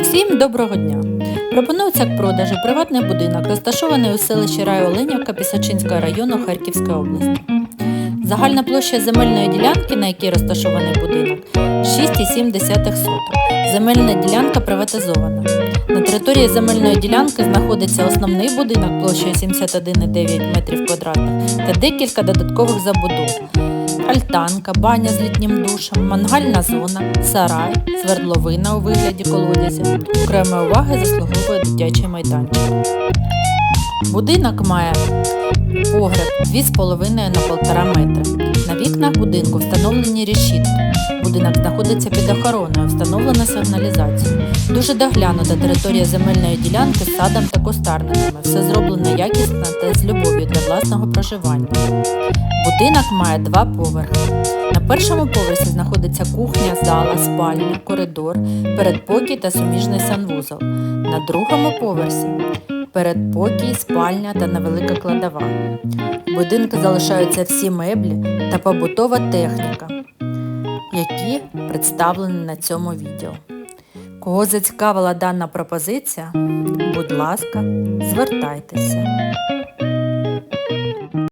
Всім доброго дня! Пропонується к продажу приватний будинок, розташований у селищі Райоленівка Пісачинського району Харківської області. Загальна площа земельної ділянки, на якій розташований будинок, 6,7 соток. Земельна ділянка приватизована. На території земельної ділянки знаходиться основний будинок площею 71,9 метрів квадратних та декілька додаткових забудов. Альтанка, баня з літнім душем, мангальна зона, сарай, свердловина у вигляді колодязя. Окремої уваги заслуговує дитячий майданчик. Будинок має погреб 2,5 на 1,5 метри. На вікнах будинку встановлені решітки. Будинок знаходиться під охороною, встановлена сигналізація. Дуже доглянута територія земельної ділянки з садом та кустарниками. Все зроблено якісно та з любов'ю для власного проживання. Будинок має два поверхи. На першому поверсі знаходиться кухня, зала, спальня, коридор, передпокій та суміжний санвузол. На другому поверсі передпокій, спальня та невелика кладова. У будинку залишаються всі меблі та побутова техніка, які представлені на цьому відео. Кого зацікавила дана пропозиція, будь ласка, звертайтеся.